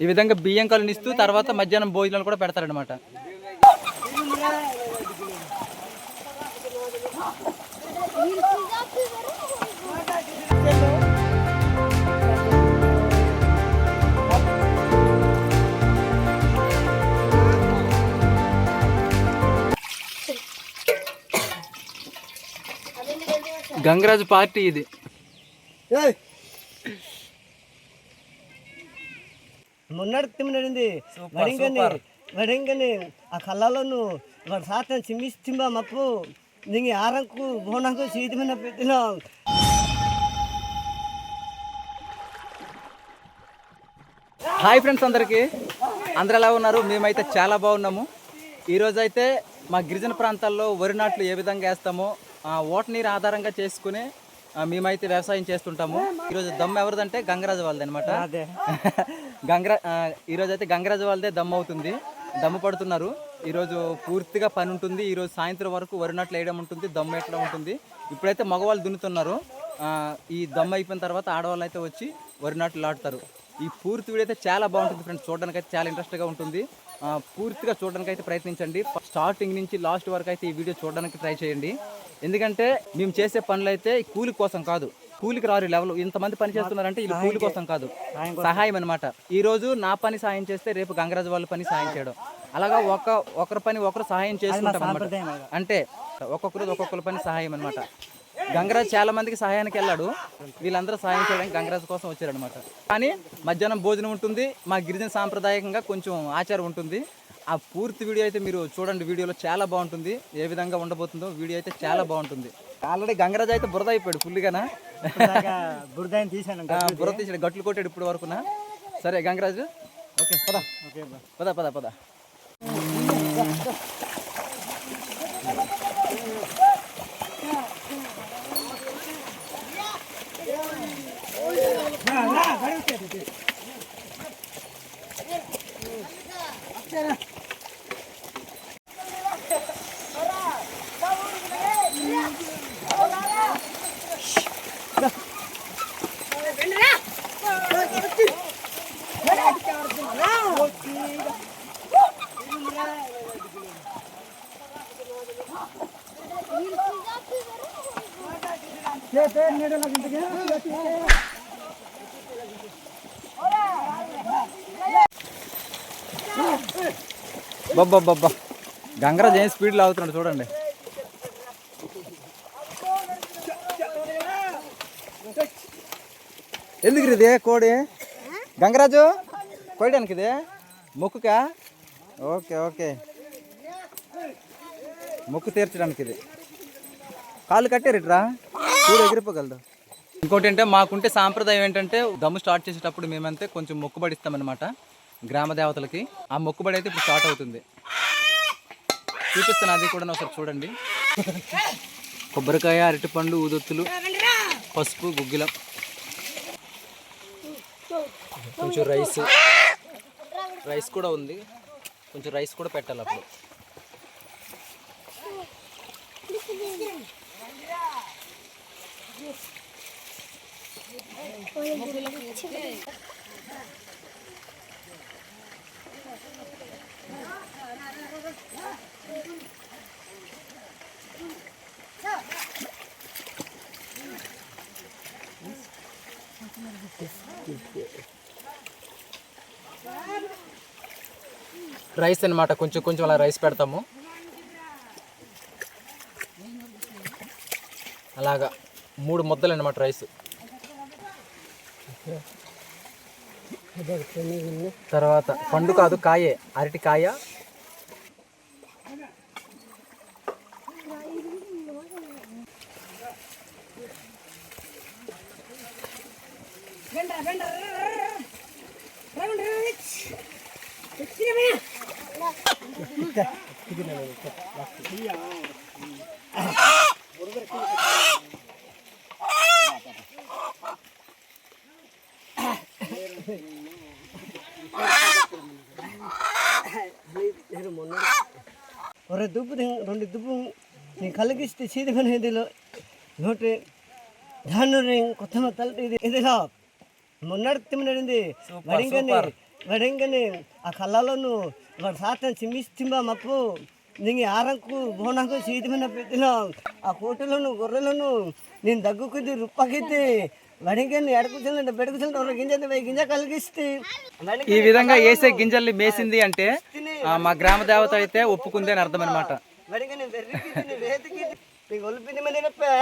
ఈ విధంగా బియ్యం కళ్ళు ఇస్తూ తర్వాత మధ్యాహ్నం భోజనాలు కూడా పెడతారనమాట గంగరాజు పార్టీ ఇది. మొన్నటి తిమ్మినడింది వడింగని వడింగని ఆ కళ్ళలోను వాడు సాతం చిమ్మిస్తుంబా మప్పు. దింగి ఆరంకు బోనంకు సీతమైన పెట్టిన. హాయ్ ఫ్రెండ్స్ అందరికీ. అందరు ఎలా ఉన్నారు? మేమైతే చాలా బాగున్నాము. ఈరోజు అయితే మా గిరిజన ప్రాంతాల్లో వరి నాట్లు ఏ విధంగా వేస్తామో ఆ ఓట నీరు ఆధారంగా చేసుకుని మేమైతే వ్యవసాయం చేస్తుంటాము. ఈరోజు దమ్ ఎవరిదంటే గంగరాజు వాళ్ళది అనమాట గంగరా ఈరోజు అయితే గంగరాజు వాళ్ళదే దమ్ అవుతుంది. దమ్ము పడుతున్నారు. ఈరోజు పూర్తిగా పని ఉంటుంది. ఈరోజు సాయంత్రం వరకు వరి నాట్లు వేయడం ఉంటుంది దమ్ము వేయడం ఉంటుంది. ఇప్పుడైతే మగవాళ్ళు దున్నుతున్నారు. ఈ దమ్ము అయిపోయిన తర్వాత ఆడవాళ్ళు అయితే వచ్చి వరి నాట్లు ఈ పూర్తి వీడియో అయితే చాలా బాగుంటుంది ఫ్రెండ్స్. చూడడానికి అయితే చాలా ఇంట్రెస్ట్గా ఉంటుంది. పూర్తిగా చూడడానికి అయితే ప్రయత్నించండి స్టార్టింగ్ నుంచి లాస్ట్ వరకు అయితే ఈ వీడియో చూడడానికి ట్రై చేయండి. ఎందుకంటే మేము చేసే పనులు అయితే కూలి కోసం కాదు. కూలికి రారు లెవెల్ ఇంతమంది పని చేస్తున్నారంటే ఇది కూలి కోసం కాదు. సహాయం అనమాట ఈ రోజు నా పని సహాయం చేస్తే రేపు గంగరాజు వాళ్ళ పని సహాయం చేయడం. అలాగా ఒక ఒకరి పని ఒకరు సహాయం చేసుకుంటాం అనమాట అంటే ఒక్కొక్కరు ఒక్కొక్కరి పని సహాయం అనమాట గంగరాజు చాలా మందికి సహాయానికి వెళ్ళాడు. వీళ్ళందరూ సహాయం చేయడానికి గంగరాజు కోసం వచ్చారనమాట కానీ మధ్యాహ్నం భోజనం ఉంటుంది. మా గిరిజన సాంప్రదాయకంగా కొంచెం ఆచారం ఉంటుంది. ఆ పూర్తి వీడియో అయితే మీరు చూడండి. వీడియోలో చాలా బాగుంటుంది. ఏ విధంగా ఉండబోతుందో వీడియో అయితే చాలా బాగుంటుంది. ఆల్రెడీ గంగరాజు అయితే బురద అయిపోయాడు ఫుల్గానా బురదాన్ని తీసాను ఆ, బుర్ర తీసాడు గట్లు కొట్టాడు ఇప్పుడు వరకునా? సరే గంగరాజు. ఓకే. పద. ఓకే పద పద పద. బొబ్బబ్బబ్బా గంగరాజు ఏం స్పీడ్లో అవుతున్నాడు చూడండి. ఎందుకు ఇదే కోడి? గంగరాజు కోయడానికి ఇదే? మొక్కుకా? Okay okay. మొక్కు తీర్చడానికి ఇది. కాళ్ళు కట్టారిట్రా? చూడు ఎగిరిపోగలదు. ఇంకోటి అంటే మాకుంటే సాంప్రదాయం ఏంటంటే దమ్ము స్టార్ట్ చేసేటప్పుడు మేమంతే కొంచెం మొక్కుబడి ఇస్తామన్నమాట గ్రామ దేవతలకి. ఆ మొక్కుబడి అయితే ఇప్పుడు స్టార్ట్ అవుతుంది. చూపిస్తాను అది కూడా ఒకసారి చూడండి. కొబ్బరికాయ అరటిపండ్లు ఊదొత్తులు పసుపు గుగ్గిలం. కొంచెం రైస్. రైస్ కూడా ఉంది. కొంచెం రైస్ కూడా పెట్టాలి అప్పుడు. రైస్ అన్నమాట. కొంచెం కొంచెం అలా రైస్ పెడతాము. అలాగా. మూడు ముద్దలు అన్నమాట రైస్. తర్వాత పండు కాదు కాయే. అరటి కాయ ఒరే దుబ్బు రెండు దుబ్బు నీ కలిగిస్తే సీతమైన ఇదిలో. నోటి ధాన్యం కొత్త తల్లి ఇది. ఇదిలో మొన్నటి తిమ్మినడింది. వడింగని వడంగానే ఆ కళ్ళలోను వాడు సాతం చిమ్మిస్తుంబా మప్పు నీకు ఆరంకు బోనకు సీతమైన పెట్టిన. ఆ కోటలను గొర్రెలను నేను దగ్గుకుంది రుప్పకిద్ది వడంగానే ఎడకుచల్లంటే బెడకుచల్లంటే గింజ పోయి గింజ కలిగిస్తే. ఈ విధంగా వేసే గింజల్ని మేసింది అంటే మా గ్రామ దేవత అయితే ఒప్పుకుంది అని అర్థం అనమాట వడంగానే వెర్రికి వేతికి నీకు ఒలిపింది మంది నప్పే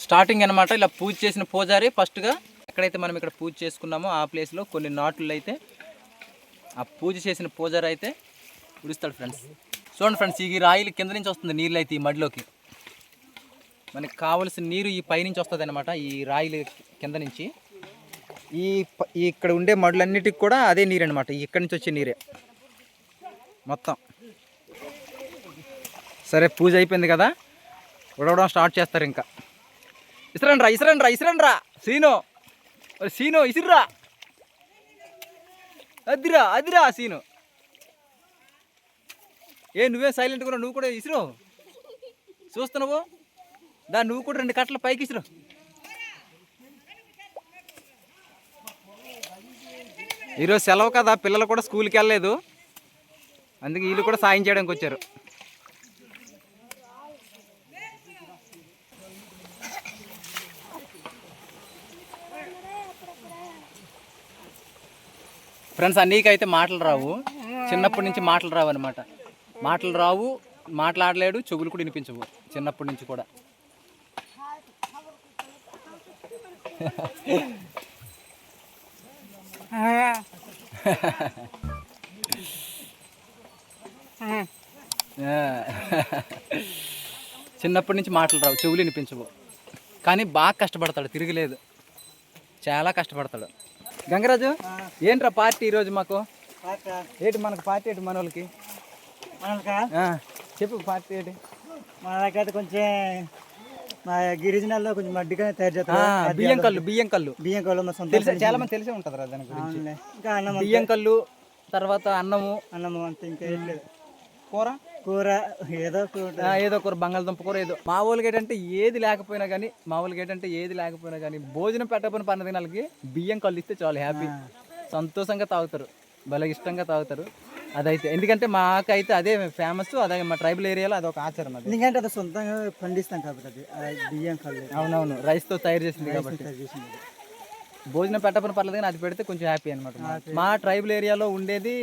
స్టార్టింగ్ అన్నమాట ఇలా పూజ చేసిన పూజారి ఫస్ట్గా ఎక్కడైతే మనం ఇక్కడ పూజ చేసుకున్నామో ఆ ప్లేస్లో కొన్ని నాట్లు అయితే ఆ పూజ చేసిన పూజారి అయితే ఉడుస్తాడు ఫ్రెండ్స్ చూడండి ఫ్రెండ్స్ ఈ రాయిలు కింద నుంచి వస్తుంది నీళ్ళు అయితే ఈ మడిలోకి. మనకి కావలసిన నీరు ఈ పైనుంచి వస్తుంది అనమాట ఈ రాయిలు కింద నుంచి. ఈ ఇక్కడ ఉండే మడులన్నిటికి కూడా అదే నీరు అనమాట ఇక్కడి నుంచి వచ్చే నీరే. మొత్తం. సరే పూజ అయిపోయింది కదా? ఉడవడం స్టార్ట్ చేస్తారు ఇంకా. ఇసరండి రా ఇసరండి రా ఇసరండి రా సీను సీను ఇసిర్రా. అదిరా అదిరా సీను. ఏ నువ్వే సైలెంట్ కూడా నువ్వు కూడా ఇసురు. చూస్తున్నావు దా నువ్వు కూడా రెండు కట్టలు పైకి ఇసురు. ఈరోజు సెలవు కదా పిల్లలు కూడా స్కూల్కి వెళ్ళలేదు. అందుకే వీళ్ళు కూడా సాయం చేయడానికి వచ్చారు. ఫ్రెండ్స్ అన్నీకైతే మాటలు రావు. చిన్నప్పటి నుంచి మాటలు రావు అనమాట మాటలు రావు మాట్లాడలేడు చెవులు కూడా వినిపించవు చిన్నప్పటి నుంచి కూడా. చిన్నప్పటి నుంచి మాటలు రావు చెవులు వినిపించవు. కానీ బాగా కష్టపడతాడు తిరగలేదు. చాలా కష్టపడతాడు. గంగరాజు ఏంట్రా పార్టీ ఈరోజు మాకు? ఏంటి మనకు పార్టీ ఏంటి మన వాళ్ళకి? చెప్పు పార్టీ ఏంటి? మన దగ్గర కొంచెం మా గిరిజనాల్లో కొంచెం మడ్డిగా తయారు ఆ, చేస్తారు బియ్యం కళ్ళు బియ్యం కళ్ళు. బియ్యం కోళ్ళ మా సొంత తెలిసే? చాలా మంది తెలిసే ఉంటుంది రా దాని గురించి. అవునులే. ఇంకా అన్నం బియ్యం కళ్ళు తర్వాత అన్నము. అన్నము అంతే ఇంకా ఏం లేదు. కూర? కూర ఏదో ఏదో కూర బంగాళదుంప కూర ఏదో. మా వాళ్ళకి ఏంటంటే ఏది లేకపోయినా కానీ మా వాళ్ళకి ఏంటంటే ఏది లేకపోయినా కానీ భోజనం పెట్టకపోయిన పన్న దినాలకి బియ్యం కళ్ళు ఇస్తే చాలా హ్యాపీ. సంతోషంగా తాగుతారు. భలే ఇష్టంగా తాగుతారు. అదైతే. ఎందుకంటే మాకైతే అదే ఫేమస్ అదే మా ట్రైబల్ ఏరియాలో అదొక ఆచారం అది. ఎందుకంటే అది సొంతంగా పండిస్తాం కాబట్టి అది. బియ్యం కళ్ళు. అవునవును రైస్తో తయారు చేసింది కాబట్టి. భోజనం పెట్టకపోయిన పర్లేదు కానీ అది పెడితే కొంచెం హ్యాపీ అనమాట మా ట్రైబల్ ఏరియాలో ఉండేది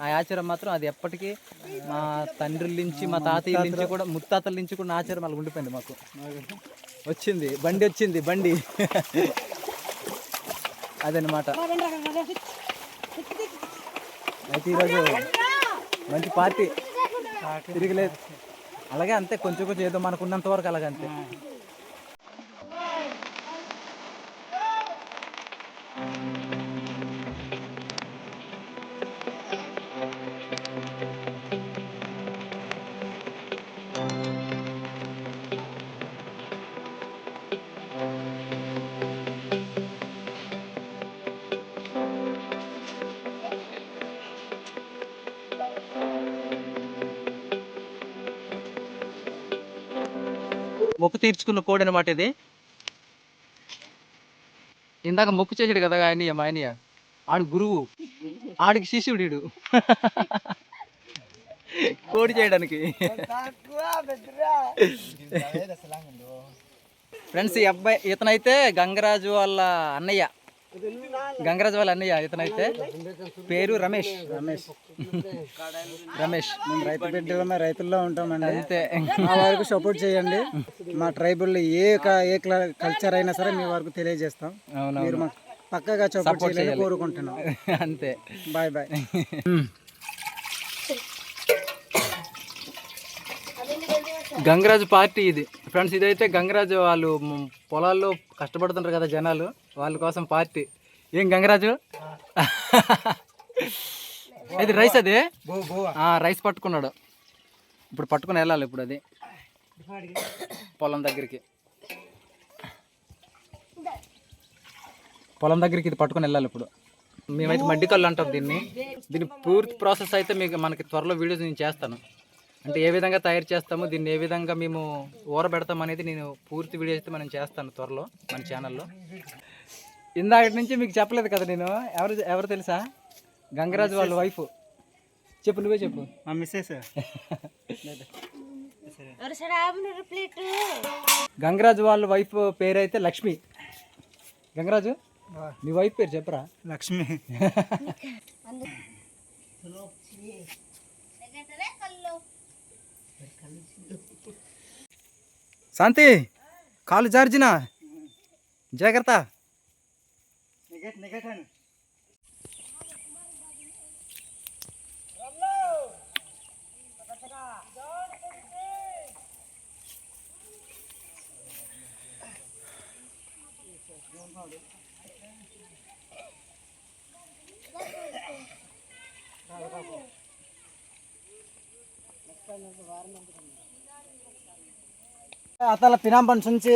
ఆ ఆచారం మాత్రం అది ఎప్పటికీ మా తండ్రుల నుంచి మా తాతయ్య నుంచి కూడా ముత్తాతల నుంచి కూడా ఆచారం అలా ఉండిపోయింది మాకు. వచ్చింది బండి వచ్చింది బండి. అదనమాట అయితే ఈరోజు మంచి పార్టీ. తిరగలేదు. అలాగే అంతే కొంచెం కొంచెం ఏదో మనకు ఉన్నంత వరకు అలాగే అంతే. మొక్కు తీర్చుకున్న కోడి అనమాట ఇది. ఇందాక మొక్కు చేసాడు కదా ఆయన మా ఆయన ఆడు గురువు. ఆడికి శిష్యుడు కోడి చేయడానికి. ఫ్రెండ్స్ ఈ అబ్బాయి ఇతనైతే గంగరాజు వాళ్ళ అన్నయ్య. గంగరాజు వాళ్ళ అన్నయ్య ఇతనైతే పేరు రమేష్. రమేష్. రమేష్. మేము రైతు బిడ్డలమే రైతుల్లో ఉంటామండి. అంతే. మా వారికి సపోర్ట్ చేయండి. మా ట్రైబుల్ ఏ ఏ క్ల- కల్చర్ అయినా సరే మీ వరకు తెలియజేస్తాం. మీరు మాకు పక్కగా సపోర్ట్ చేయాలని కోరుకుంటున్నాం. అంతే. బాయ్ బాయ్ గంగరాజు పార్టీ ఇది. ఫ్రెండ్స్ ఇదైతే గంగరాజు వాళ్ళు పొలాల్లో కష్టపడుతుంటారు కదా జనాలు వాళ్ళ కోసం పార్టీ. ఏం గంగరాజు? ఇది రైస్ అదే? రైస్ పట్టుకున్నాడు. ఇప్పుడు పట్టుకుని వెళ్ళాలి ఇప్పుడు అది. పొలం దగ్గరికి. పొలం దగ్గరికి ఇది పట్టుకొని వెళ్ళాలి ఇప్పుడు. మేమైతే మడ్డి కళ్ళు అంటాం దీన్ని. దీని పూర్తి ప్రాసెస్ అయితే మీకు మనకి త్వరలో వీడియోస్ నేను చేస్తాను. అంటే ఏ విధంగా తయారు చేస్తాము దీన్ని ఏ విధంగా మేము ఊరబెడతాం అనేది నేను పూర్తి వీడియో అయితే మనం చేస్తాను త్వరలో మన ఛానల్లో. ఇందాకటి నుంచి మీకు చెప్పలేదు కదా నేను. ఎవరు ఎవరు తెలుసా? గంగరాజు వాళ్ళ వైఫ్. చెప్పు నువ్వే చెప్పు. మా మిస్సెస్. గంగరాజు వాళ్ళ వైఫ్ పేరు అయితే లక్ష్మి. గంగరాజు నీ వైఫ్ పేరు చెప్పరా? లక్ష్మి. శాంతి కాలు జార్జినా జాగ్రత్త నిగట్ నిగట్ అని అతల పినాంబన్ నుంచి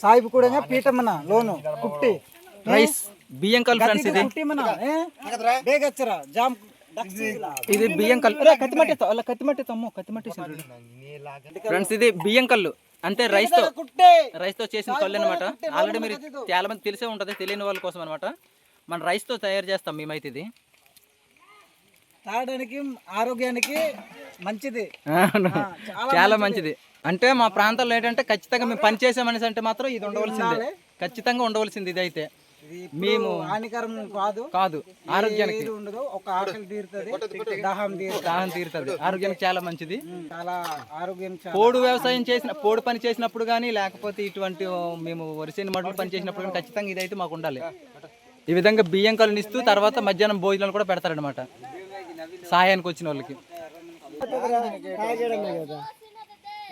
సాయిబు కూడా పీటమన లోను కుట్టి. రైస్ బియ్యం కల్ ఫ్రెండ్స్ ఇది. కుట్టిమన బేగచ్చరా జామ్ ఇది బియ్యం కల్ అరే కత్తిమట్టి తో- అలా కత్తిమట్టి తమ్ము కత్తిమట్టి ఫ్రెండ్స్ ఇది బియ్యం కల్లు అంటే రైస్తో రైస్తో చేసిన కళ్ళు అనమాట ఆల్రెడీ మీరు చాలా మంది తెలిసే ఉంటది తెలియని వాళ్ళ కోసం అనమాట మన రైస్తో తయారు చేస్తాం మేమైతే ఇది. తాగడానికి ఆరోగ్యానికి మంచిది. చాలా మంచిది. అంటే మా ప్రాంతంలో ఏంటంటే ఖచ్చితంగా మేము పని చేసామనేసి అంటే మాత్రం ఇది ఉండవలసిందే. ఖచ్చితంగా ఉండవలసింది ఇది అయితే మేము హానికరం కాదు. కాదు ఆరోగ్యానికి. ఉండదు. ఒక ఆకలి తీరుతుంది. దాహం తీరుతుంది. దాహం తీరుతుంది. ఆరోగ్యానికి చాలా మంచిది. చాలా ఆరోగ్యం చాలా పోడు వ్యవసాయం చేసిన పోడు పని చేసినప్పుడు కానీ లేకపోతే ఇటువంటి మేము వరిసేని మడులు పని చేసినప్పుడు కానీ ఖచ్చితంగా ఇదైతే మాకు ఉండాలి. ఈ విధంగా బియ్యం కలినిస్తూ తర్వాత మధ్యాహ్నం భోజనాలు కూడా పెడతారనమాట సాయానికి వచ్చిన వాళ్ళకి.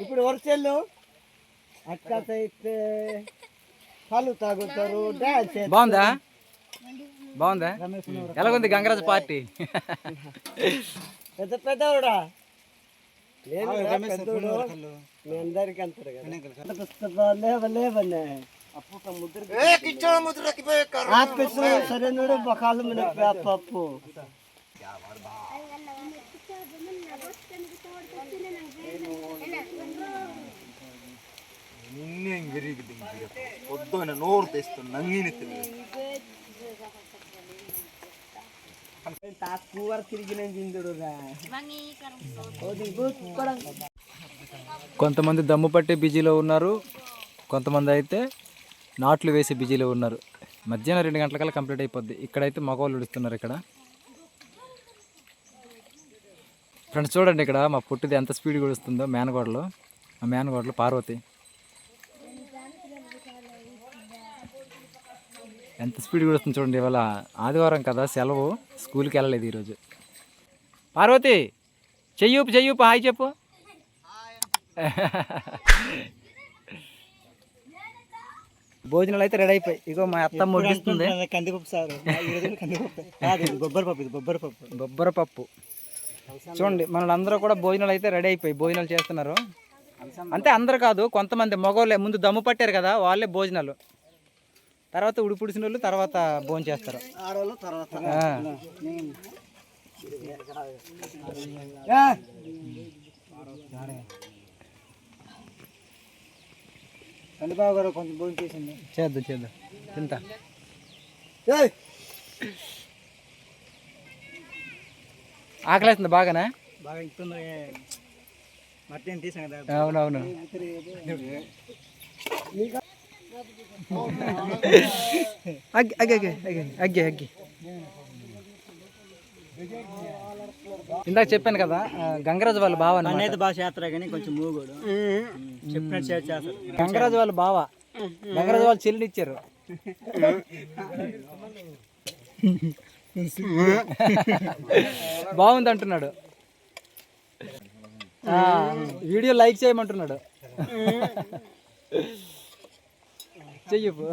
ఇప్పుడు వర్షాలు అక్క అయితే కళ్ళు తాగుతారు డాన్స్ బాగుందా? బాగుందా? ఎలాగుంది గంగరాజు పార్టీ? పెద్ద పెద్దవాడా మీ అందరికి అంటారు కదా. ముద్ర బకాలు మీద పప్పు. ನಿನ್ನೆ నోరు తెస్తుంది నంగిని ನೋಡ್ದೆ ಎಷ್ಟು జిందుడు కొంతమంది దమ్ము పట్టే బిజీలో ఉన్నారు కొంతమంది అయితే నాట్లు వేసి బిజీలో ఉన్నారు. మధ్యాహ్నం రెండు గంటలకల్లా కంప్లీట్ అయిపోద్ది. ఇక్కడైతే మగవాళ్ళు ఉడుస్తున్నారు ఇక్కడ. ఫ్రెండ్స్ చూడండి ఇక్కడ మా పుట్టిది ఎంత స్పీడ్గా ఉడుస్తుందో మేనగోడలో ఆ మేనగోడలో పార్వతి. ఎంత స్పీడ్ ఉడుస్తుంది చూడండి ఇవాళ ఆదివారం కదా సెలవు. స్కూల్కి వెళ్ళలేదు ఈరోజు. పార్వతి చెయ్యూపు చెయ్యూపు హాయ్ చెప్పు. భోజనాలు అయితే రెడీ అయిపోయి ఇగో మా అత్త ముగిస్తుంది. కందిపప్పు సార్? బొబ్బరి పప్పు ఇది బొబ్బరి పప్పు. బొబ్బర పప్పు. చూడండి మనలందరూ కూడా భోజనాలు అయితే రెడీ అయిపోయి భోజనాలు చేస్తున్నారు. అంతే అందరు కాదు కొంతమంది మగవాళ్ళే ముందు దమ్ము పట్టారు కదా వాళ్ళే భోజనాలు. తర్వాత ఉడిపుడిసిన వాళ్ళు తర్వాత భోజనం చేస్తారు. ఆడవాళ్ళు తర్వాత. ఆ. చంద్రబాబు గారు కొంచెం భోజనం చేసింది. చేద్దాం చేద్దాం. తింటా! ఆకలేస్తుంది బాగానే? బాగా ఇస్తుంది మట్టి తీసాం కదా. అవునవును. ఇందాక చెప్పాను కదా గంగరాజు వాళ్ళ బావ. అనేది బాగా చేస్తారు కానీ కొంచెం మూగోడు. చెప్పినట్టు చేస్తారు. గంగరాజు వాళ్ళ బావ. గంగరాజు వాళ్ళు చెల్లిని ఇచ్చారు. బాగుంది అంటున్నాడు. వీడియో లైక్ చేయమంటున్నాడు. చెయ్యపు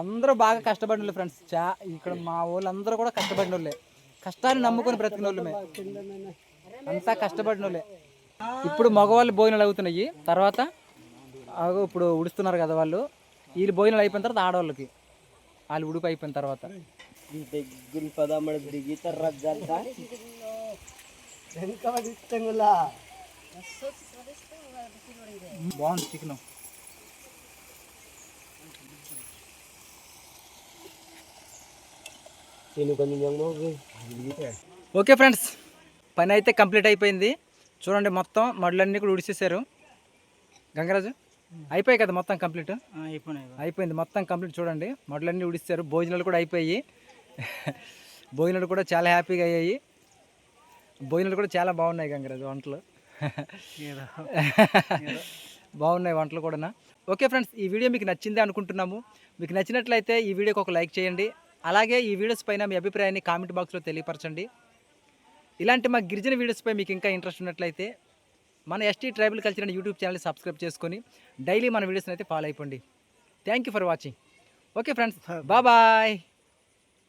అందరూ బాగా కష్టపడిన వాళ్ళే ఫ్రెండ్స్ చా ఇక్కడ మా వాళ్ళందరూ కూడా కష్టపడిన వాళ్ళే కష్టాన్ని నమ్ముకొని బ్రతికిన వాళ్ళమే అంతా కష్టపడిన వాళ్ళే ఇప్పుడు మగవాళ్ళు భోజనాలు అవుతున్నాయి. తర్వాత ఇప్పుడు ఉడుస్తున్నారు కదా వాళ్ళు. వీళ్ళు భోజనాలు అయిపోయిన తర్వాత ఆడవాళ్ళకి. వాళ్ళు ఉడుపు అయిపోయిన తర్వాత. బాగుంది చికెన్ నేను కొంచెం ఓకే ఫ్రెండ్స్ పని అయితే కంప్లీట్ అయిపోయింది. చూడండి మొత్తం మడులన్నీ కూడా ఉడిసేసారు గంగరాజు అయిపోయాయి కదా మొత్తం కంప్లీట్? అయిపోయినాయి అయిపోయింది మొత్తం కంప్లీట్ చూడండి. మడులన్నీ ఉడిస్తారు భోజనాలు కూడా అయిపోయాయి. భోజనాలు కూడా చాలా హ్యాపీగా అయ్యాయి. భోజనాలు కూడా చాలా బాగున్నాయి గంగరాజు వంటలు. బాగున్నాయి వంటలు కూడా ఓకే ఫ్రెండ్స్ ఈ వీడియో మీకు నచ్చింది అనుకుంటున్నాము. మీకు నచ్చినట్లయితే ఈ వీడియోకి ఒక లైక్ చేయండి. అలాగే ఈ వీడియోస్ పైన మీ అభిప్రాయాన్ని కామెంట్ బాక్స్లో తెలియపరచండి. ఇలాంటి మా గిరిజన వీడియోస్పై మీకు ఇంకా ఇంట్రెస్ట్ ఉన్నట్లయితే మన ఎస్టీ ట్రైబల్ కల్చర్ అనే యూట్యూబ్ ఛానల్ సబ్స్క్రైబ్ చేసుకొని డైలీ మన వీడియోస్ని అయితే ఫాలో అయిపోండి. Thank you for watching okay friends bye